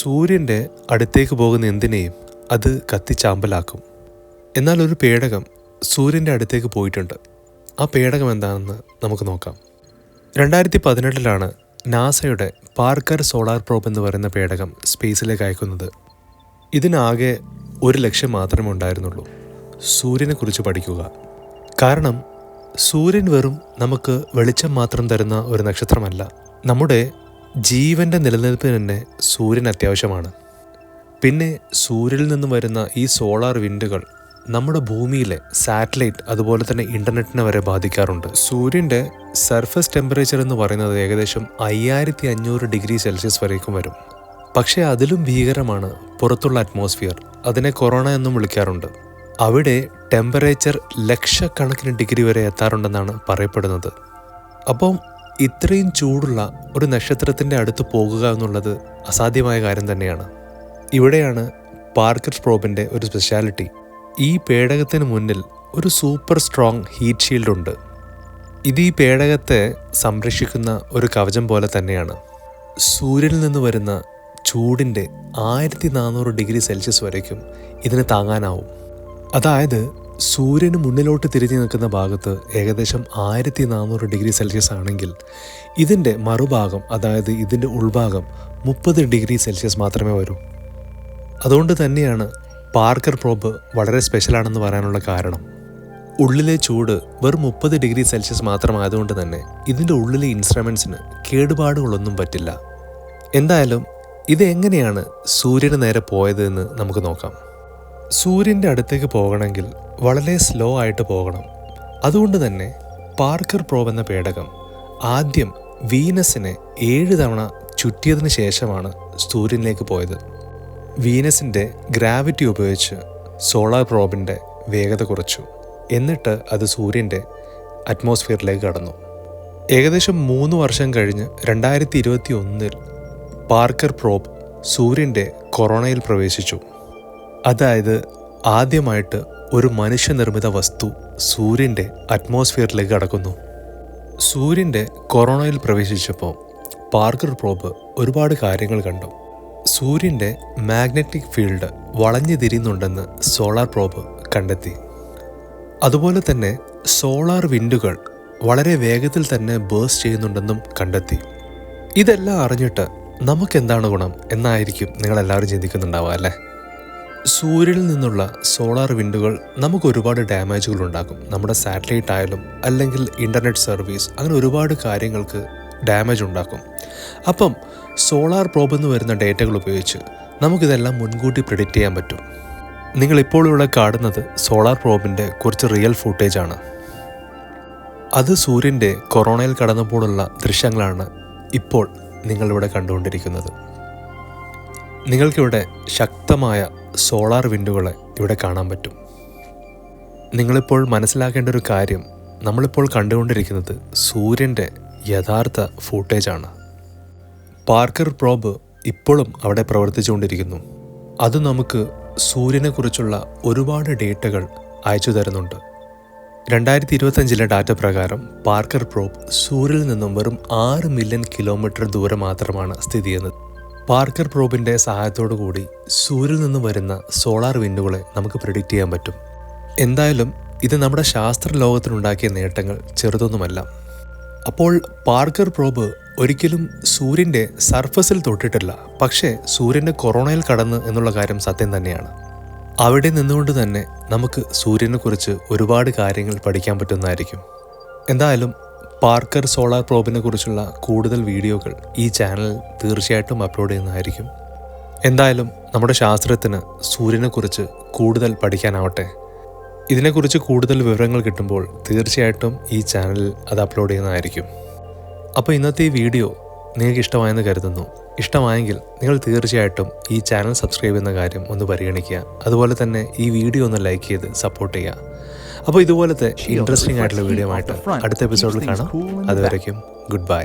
സൂര്യന്റെ അടുത്തേക്ക് പോകുന്ന എന്തിനേയും അത് കത്തിച്ചാമ്പലാക്കും. എന്നാൽ ഒരു പേടകം സൂര്യന്റെ അടുത്തേക്ക് പോയിട്ടുണ്ട്. ആ പേടകം എന്താണെന്ന് നമുക്ക് നോക്കാം. രണ്ടായിരത്തി പതിനെട്ടിലാണ് നാസയുടെ പാർക്കർ സോളാർ പ്രോബ് എന്ന് പറയുന്ന പേടകം സ്പേസിലേക്ക് അയക്കുന്നത്. ഇതിനാകെ ഒരു ലക്ഷ്യം മാത്രമേ ഉണ്ടായിരുന്നുള്ളൂ. സൂര്യനെക്കുറിച്ച് പഠിക്കുക. കാരണം സൂര്യൻ വെറും നമുക്ക് വെളിച്ചം മാത്രം തരുന്ന ഒരു നക്ഷത്രമല്ല. നമ്മുടെ ജീവന്റെ നിലനിൽപ്പിന് തന്നെ സൂര്യൻ അത്യാവശ്യമാണ്. പിന്നെ സൂര്യനിൽ നിന്നും വരുന്ന ഈ സോളാർ വിൻഡുകൾ നമ്മുടെ ഭൂമിയിലെ സാറ്റലൈറ്റ് അതുപോലെ തന്നെ ഇന്റർനെറ്റിനെ വരെ ബാധിക്കാറുണ്ട്. സൂര്യന്റെ സർഫസ് ടെമ്പറേച്ചർ എന്ന് പറയുന്നത് ഏകദേശം അയ്യായിരത്തി അഞ്ഞൂറ് ഡിഗ്രി സെൽഷ്യസ് വരേക്കും വരും. പക്ഷേ അതിലും ഭീകരമാണ് പുറത്തുള്ള അറ്റ്മോസ്ഫിയർ. അതിനെ കൊറോണ എന്നും വിളിക്കാറുണ്ട്. അവിടെ ടെമ്പറേച്ചർ ലക്ഷക്കണക്കിന് ഡിഗ്രി വരെ എത്താറുണ്ടെന്നാണ് പറയപ്പെടുന്നത്. അപ്പം ഇത്രയും ചൂടുള്ള ഒരു നക്ഷത്രത്തിന്റെ അടുത്ത് പോകുക എന്നുള്ളത് അസാധ്യമായ കാര്യം തന്നെയാണ്. ഇവിടെയാണ് പാർക്കർ പ്രോബിന്റെ ഒരു സ്പെഷ്യാലിറ്റി. ഈ പേടകത്തിന് മുന്നിൽ ഒരു സൂപ്പർ സ്ട്രോങ് ഹീറ്റ് ഷീൽഡ് ഉണ്ട്. ഇത് ഈ പേടകത്തെ സംരക്ഷിക്കുന്ന ഒരു കവചം പോലെ തന്നെയാണ്. സൂര്യനിൽ നിന്ന് വരുന്ന ചൂടിന്റെ ആയിരത്തി നാനൂറ് ഡിഗ്രി സെൽഷ്യസ് വരയ്ക്കും ഇതിന് താങ്ങാനാവും. അതായത് സൂര്യന് മുന്നിലോട്ട് തിരിഞ്ഞു നിൽക്കുന്ന ഭാഗത്ത് ഏകദേശം ആയിരത്തി നാനൂറ് ഡിഗ്രി സെൽഷ്യസ് ആണെങ്കിൽ ഇതിന്റെ മറുഭാഗം അതായത് ഇതിന്റെ ഉൾഭാഗം മുപ്പത് ഡിഗ്രി സെൽഷ്യസ് മാത്രമേ വരൂ. അതുകൊണ്ട് തന്നെയാണ് പാർക്കർ പ്രോബ് വളരെ സ്പെഷ്യലാണെന്ന് പറയാനുള്ള കാരണം. ഉള്ളിലെ ചൂട് വെറും മുപ്പത് ഡിഗ്രി സെൽഷ്യസ് മാത്രമായതുകൊണ്ട് തന്നെ ഇതിന്റെ ഉള്ളിലെ ഇൻസ്ട്രുമെൻസിന് കേടുപാടുകളൊന്നും പറ്റില്ല. എന്തായാലും ഇത് എങ്ങനെയാണ് സൂര്യന് നേരെ പോയതെന്ന് നമുക്ക് നോക്കാം. സൂര്യന്റെ അടുത്തേക്ക് പോകണമെങ്കിൽ വളരെ സ്ലോ ആയിട്ട് പോകണം. അതുകൊണ്ട് തന്നെ പാർക്കർ പ്രോബ് എന്ന പേടകം ആദ്യം വീനസിനെ ഏഴ് തവണ ചുറ്റിയതിന് ശേഷമാണ് സൂര്യനിലേക്ക് പോയത്. വീനസിന്റെ ഗ്രാവിറ്റി ഉപയോഗിച്ച് സോളാർ പ്രോബിന്റെ വേഗത കുറച്ചു. എന്നിട്ട് അത് സൂര്യന്റെ അറ്റ്മോസ്ഫിയറിലേക്ക് കടന്നു. ഏകദേശം മൂന്ന് വർഷം കഴിഞ്ഞ് രണ്ടായിരത്തി ഇരുപത്തി ഒന്നിൽ പാർക്കർ പ്രോബ് സൂര്യന്റെ കൊറോണയിൽ പ്രവേശിച്ചു. അതായത് ആദ്യമായിട്ട് ഒരു മനുഷ്യനിർമ്മിത വസ്തു സൂര്യന്റെ അറ്റ്മോസ്ഫിയറിലേക്ക് കടക്കുന്നു. സൂര്യന്റെ കൊറോണയിൽ പ്രവേശിച്ചപ്പോൾ പാർക്കർ പ്രോബ് ഒരുപാട് കാര്യങ്ങൾ കണ്ടു. സൂര്യന്റെ മാഗ്നറ്റിക് ഫീൽഡ് വളഞ്ഞു തിരിയുന്നുണ്ടെന്ന് സോളാർ പ്രോബ് കണ്ടെത്തി. അതുപോലെ തന്നെ സോളാർ വിൻഡുകൾ വളരെ വേഗത്തിൽ തന്നെ ബേഴ്സ് ചെയ്യുന്നുണ്ടെന്നും കണ്ടെത്തി. ഇതെല്ലാം അറിഞ്ഞിട്ട് നമുക്കെന്താണ് ഗുണം എന്നായിരിക്കും നിങ്ങളെല്ലാവരും ചിന്തിക്കുന്നുണ്ടാവുക അല്ലേ? സൂര്യനിൽ നിന്നുള്ള സോളാർ വിൻഡുകൾ നമുക്ക് ഒരുപാട് ഡാമേജുകൾ ഉണ്ടാക്കും. നമ്മുടെ സാറ്റലൈറ്റ് ആയാലും അല്ലെങ്കിൽ ഇന്റർനെറ്റ് സർവീസ് അങ്ങനെ ഒരുപാട് കാര്യങ്ങൾക്ക് ഡാമേജ് ഉണ്ടാക്കും. അപ്പം സോളാർ പ്രോബ് എന്ന് വരുന്ന ഡേറ്റകൾ ഉപയോഗിച്ച് നമുക്കിതെല്ലാം മുൻകൂട്ടി പ്രിഡിക്റ്റ് ചെയ്യാൻ പറ്റും. നിങ്ങൾ ഇപ്പോൾ ഇവിടെ കാണുന്നത് സോളാർ പ്രോബിന്റെ കുറച്ച് റിയൽ ഫുട്ടേജ് ആണ്. അത് സൂര്യന്റെ കൊറോണയിൽ കടന്നപ്പോഴുള്ള ദൃശ്യങ്ങളാണ് ഇപ്പോൾ നിങ്ങളിവിടെ കണ്ടുകൊണ്ടിരിക്കുന്നത്. നിങ്ങൾക്കിവിടെ ശക്തമായ സോളാർ വിൻഡുകൾ ഇവിടെ കാണാൻ പറ്റും. നിങ്ങളിപ്പോൾ മനസ്സിലാക്കേണ്ട ഒരു കാര്യം നമ്മളിപ്പോൾ കണ്ടുകൊണ്ടിരിക്കുന്നത് സൂര്യന്റെ യഥാർത്ഥ ഫൂട്ടേജാണ് പാർക്കർ പ്രോബ് ഇപ്പോഴും അവിടെ പ്രവർത്തിച്ചുകൊണ്ടിരിക്കുന്നു. അത് നമുക്ക് സൂര്യനെക്കുറിച്ചുള്ള ഒരുപാട് ഡേറ്റകൾ അയച്ചു തരുന്നുണ്ട്. രണ്ടായിരത്തി ഇരുപത്തഞ്ചിലെ ഡാറ്റ പ്രകാരം പാർക്കർ പ്രോബ് സൂര്യനിൽ നിന്നും വെറും ആറ് മില്യൺ കിലോമീറ്റർ ദൂരം മാത്രമാണ് സ്ഥിതി ചെയ്യുന്നത്. പാർക്കർ പ്രോബിന്റെ സഹായത്തോടു കൂടി സൂര്യനിൽ നിന്ന് വരുന്ന സോളാർ വിൻഡുകളെ നമുക്ക് പ്രിഡിക്റ്റ് ചെയ്യാൻ പറ്റും. എന്തായാലും ഇത് നമ്മുടെ ശാസ്ത്ര ലോകത്തിനുണ്ടാക്കിയ നേട്ടങ്ങൾ ചെറുതൊന്നുമല്ല. അപ്പോൾ പാർക്കർ പ്രോബ് ഒരിക്കലും സൂര്യന്റെ സർഫസിൽ തൊട്ടിട്ടില്ല. പക്ഷേ സൂര്യന്റെ കൊറോണയിൽ കടന്ന് എന്നുള്ള കാര്യം സത്യം തന്നെയാണ്. അവിടെ നിന്നുകൊണ്ട് തന്നെ നമുക്ക് സൂര്യനെക്കുറിച്ച് ഒരുപാട് കാര്യങ്ങൾ പഠിക്കാൻ പറ്റുന്നതായിരിക്കും. എന്തായാലും പാർക്കർ സോളാർ പ്രോബിനെ കുറിച്ചുള്ള കൂടുതൽ വീഡിയോകൾ ഈ ചാനൽ തീർച്ചയായിട്ടും അപ്ലോഡ് ചെയ്യുന്നതായിരിക്കും. എന്തായാലും നമ്മുടെ ശാസ്ത്രത്തിന് സൂര്യനെക്കുറിച്ച് കൂടുതൽ പഠിക്കാനാവട്ടെ. ഇതിനെക്കുറിച്ച് കൂടുതൽ വിവരങ്ങൾ കിട്ടുമ്പോൾ തീർച്ചയായിട്ടും ഈ ചാനലിൽ അത് അപ്ലോഡ് ചെയ്യുന്നതായിരിക്കും. അപ്പോൾ ഇന്നത്തെ ഈ വീഡിയോ നിങ്ങൾക്ക് ഇഷ്ടമായെന്ന് കരുതുന്നു. ഇഷ്ടമായെങ്കിൽ നിങ്ങൾ തീർച്ചയായിട്ടും ഈ ചാനൽ സബ്സ്ക്രൈബ് ചെയ്യുന്ന കാര്യം ഒന്ന് പരിഗണിക്കുക. അതുപോലെ തന്നെ ഈ വീഡിയോ ഒന്ന് ലൈക്ക് ചെയ്ത് സപ്പോർട്ട് ചെയ്യുക. അപ്പോൾ ഇതുപോലത്തെ ഇൻട്രസ്റ്റിംഗ് ആയിട്ടുള്ള വീഡിയോ ആയിട്ട് അടുത്ത എപ്പിസോഡിൽ കാണാം. അതുവരയ്ക്കും ഗുഡ് ബൈ